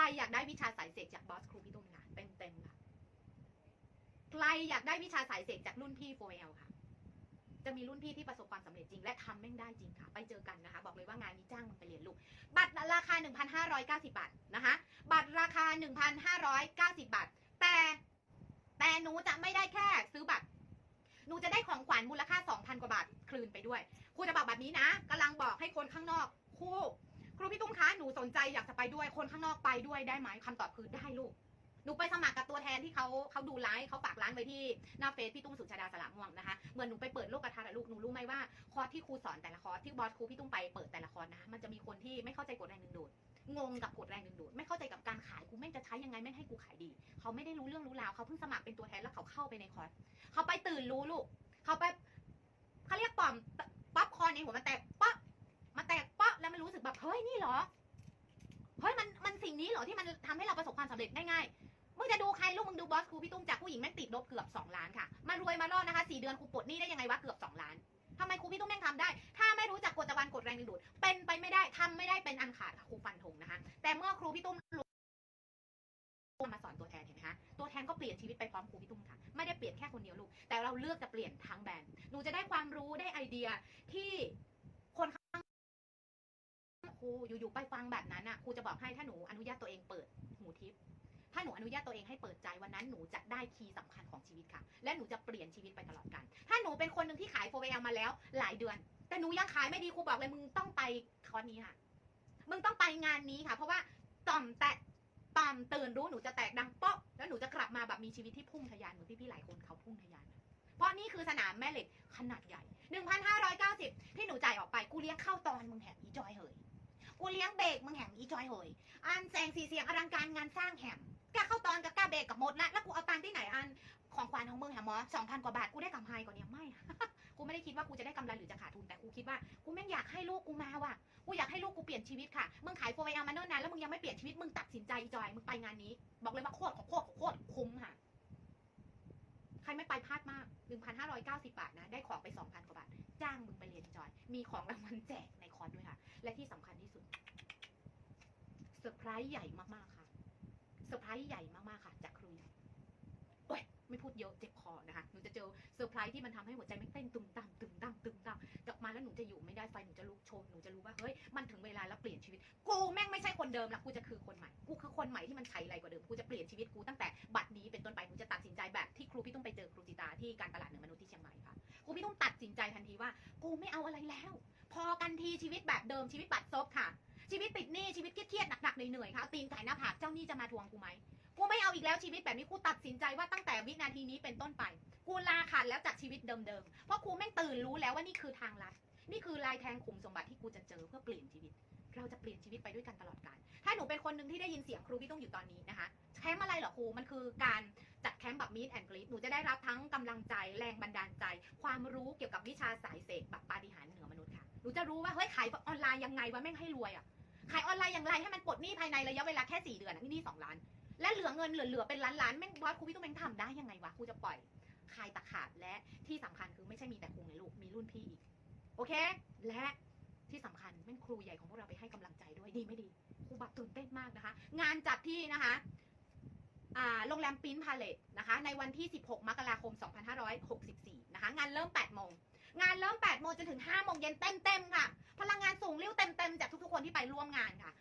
รอยากได้วิชาสายเสกจากบอสครูพี่ตุ้มค่ะเต็มๆค่ะ ใครอยากได้วิชาสายเสกจากรุ่นพี่โฟเอลค่ะ จะมีรุ่นพี่ที่ประสบความสำเร็จจริง และทำแม่งได้จริงค่ะ ไปเจอกันนะคะ บอกเลยว่างานนี้จ้างมึงไปเรียนลูก บัตรราคา 1,590 บาทนะคะ บัตรราคา 1,590 บาท แต่แต่หนูจะไม่ได้แค่ซื้อบัตรหนูจะได้ของขวัญมูลค่า 2,000 กว่าบาทคืนไปด้วยครูจะบอกแบบนี้นะกำลังบอกให้คนข้างนอกครู ครูพี่ตุ้มคะหนูสนใจอยากจะไปด้วยคนข้างนอกไปด้วยได้ไหมคำตอบคือได้ลูกหนูไปสมัครกับตัวแทนที่เขาเขาดูไลฟ์เขาฝากร้านไว้ที่หน้าเฟซพี่ตุ้มสุชาดาสลามม่วงนะคะเหมือนหนูไปเปิดโลกทัศน์อะลูกหนูรู้ไหมว่าคอร์สที่ครูสอนแต่ละคอร์สที่บอสครูพี่ตุ้มไปเปิดแต่ละคอร์สนะคะมันจะมีคนที่ไม่เข้าใจกฎแรงดึงดูดงงกับกฎแรงดึงดูดไม่เข้าใจกับการขายกูแม่งจะใช้ยังไงแม่งให้กูขายดี เขาไม่ได้รู้เรื่องรู้ราวเขาเพิ่งสมัครเป็นตัวแทนแล้วเขาเข้าไปในคอร์สเขาไปตื่นรู้ลูกเขาไปเขาเรียกปอมป๊อปคอร์นในหัวมันแตก เฮ้ยนี่เหรอเฮ้ยมันมันสิ่งนี้เหรอที่มันทำให้เราประสบความสำเร็จง่ายมึงจะดูใครลูกมึงดูบอสครูพี่ตุ้มจากผู้หญิงแม่งติดลบเกือบ2ล้านค่ะมารวยมารอดนะคะสี่เดือนครูปลดหนี้ได้ยังไงวะเกือบ2ล้านทำไมครูพี่ตุ้มแม่งทำได้ ถ้าไม่รู้จักกฎตะวันกฎแรงดึงดูด เป็นไปไม่ได้ทำไม่ได้เป็นอันขาดค่ะครูฟันธงนะคะ แต่เมื่อครูพี่ตุ้มรู้มาสอนตัวแทนเห็นไหมคะ ตัวแทนก็เปลี่ยนชีวิตไปพร้อมครูพี่ตุ้มค่ะ ไม่ได้เปลี่ยนแค่คนเดียวลูก แต่เราเลือกจะเปลี่ยนทั้งแบรนด์ หนูจะได้ความรู้ได้ไอเดียที่ ครูอยู่ๆไปฟังแบบนั้นอะครูจะบอกให้ถ้าหนูอนุญาตตัวเองเปิดหูทิพย์ถ้าหนูอนุญาตตัวเองให้เปิดใจวันนั้นหนูจะได้คีย์สำคัญของชีวิตค่ะ และหนูจะเปลี่ยนชีวิตไปตลอดกาลถ้าหนูเป็นคนหนึ่งที่ขายโฟเวลมาแล้ว หลายเดือน แต่หนูยังขายไม่ดีครูบอกเลยมึงต้องไปคอร์สนี้ค่ะ มึงต้องไปงานนี้ค่ะ เพราะว่าต่อมแตะต่อมตื่นรู้หนูจะแตกดังเป๊อกแล้วหนูจะกลับมาแบบมีชีวิตที่พุ่งทะยานเหมือนพี่ๆหลายคนเขาพุ่งทะยานเพราะนี่คือสนามแม่เหล็กขนาดใหญ่ 1,590 ที่หนูจ่ายออกไปกูเลี้ยงข้าวตอนมึงแหมอีจอยเหย กูเลี้ยงเบรกมึงแหมอีจอยเหย อันแสงสีเสียงอลังการงานสร้างแหมกล้าเข้าตอนกับกล้าเบรกกับหมดละแล้วกูเอาตังค์ที่ไหนอันของขวัญของมึงแหมหมอสองพันกว่าบาทกูได้กำไรกว่าเนี้ยไม่ กูไม่ได้คิดว่ากูจะได้กำไรหรือจะขาดทุนแต่กูคิดว่ากูแม่งอยากให้ลูกกูมาว่ะกูอยากให้ลูกกูเปลี่ยนชีวิตค่ะมึงขายโฟร์ไอมาเนิ่นนานแล้วมึงยังไม่เปลี่ยนชีวิตมึงตัดสินใจจอยมึงไปงานนี้ บอกเลยว่าโคตรของโคตรของโคตรคุ้มค่ะ ใครไม่ไปพลาดมาก 1,590 บาทนะ ได้ของไป 2,000 กว่าบาท จ้างมึงไปเรียนจอย มีของรางวัลแจกในคอร์สด้วยค่ะ และที่สำคัญที่สุดเซอร์ไพรส์ใหญ่มากๆค่ะเซอร์ไพรส์ใหญ่มากๆค่ะ จากครูใหญ่โอ้ยไม่พูดเยอะเจ็บคอนะคะ หนูจะเจอเซอร์ไพรส์ที่มันทำให้หัวใจไม่เต้นตึมตามตึมตามตึมตามกลับมาแล้วหนูจะอยู่ไม่ได้ไฟหนูจะลุกโชนหนูจะรู้ว่าเฮ้ย มันถึงเวลาแล้วเปลี่ยนชีวิต กูแม่งไม่ใช่คนเดิมละกูจะคือคนใหม่ กูคือคนใหม่ที่มันไฉไรกว่าเดิม กูจะเปลี่ยนชีวิตกูตั้งแต่บัดนี้เป็นต้นไป กูจะตัดสินใจแบบที่ครูพี่ตุ้มไปเจอครูจิตาที่การตลาดหนึ่งมนุษย์ที่เชียงใหม่ค่ะ ครูพี่ตุ้มตัดสินใจทันทีว่า กูไม่เอาอะไรแล้ว พอกันทีชีวิตแบบเดิมชีวิตบัดซบค่ะ ชีวิตติดหนี้ชีวิตเครียดๆหนักๆเหนื่อยๆค่ะ ตีนไก่หน้าผากเจ้าหนี้จะมาทวงกูไหมกูไม่เอาอีกแล้วชีวิตแบบนี้กูตัดสินใจว่าตั้งแต่วินาทีนี้เป็นต้นไป กูลาขาดแล้วจากชีวิตเดิมๆ เพราะครูแม่งตื่นรู้แล้วว่านี่คือทางลัด นี่คือลายแทงขุมสมบัติที่กูจะเจอเพื่อเปลี่ยนชีวิต เราจะเปลี่ยนชีวิตไปด้วยกันตลอดกาลถ้าหนูเป็นคนหนึ่งที่ได้ยินเสียงครูพี่ต้องอยู่ตอนนี้นะคะแคมป์อะไรเหรอครูมันคือการจัดแคมป์แบบมีดแอนกรีหนูจะได้รับทั้งกำลังใจแรงบันดาลใจ ความรู้เกี่ยวกับวิชาสายเสกแบบปาฏิหาริย์เหนือมนุษย์ค่ะหนูจะรู้ว่าเฮ้ยขายออนไลน์ยังไงวะแม่งให้รวยอะขายออนไลน์อย่างไรให้มันปลดหนี้ภายในระยะเวลาแค่สี่เดือนนี่นี่สองล้าน และเหลือเงินเหลือๆเป็นล้านๆแม่งบอสครูพี่ต้องแม่งทำได้ยังไงวะครูจะปล่อยคายตะขาบและที่สำคัญคือไม่ใช่มีแต่ครูไงลูกมีรุ่นพี่อีก โอเค และที่สำคัญแม่งครูใหญ่ของพวกเราไปให้กำลังใจด้วยดีไม่ดีครูบักตื่นเต้นมากนะคะ งานจัดที่นะคะโรงแรมปิ้นพาเลตนะคะ ในวันที่ 16 มกราคม 2564 นะคะ งานเริ่ม 8 โมง งานเริ่ม 8 โมงจนถึง 5 โมงเย็นเต็มๆค่ะ พลังงานสูงเรี่ยวเต็มๆจากทุกๆคนที่ไปร่วมงานค่ะ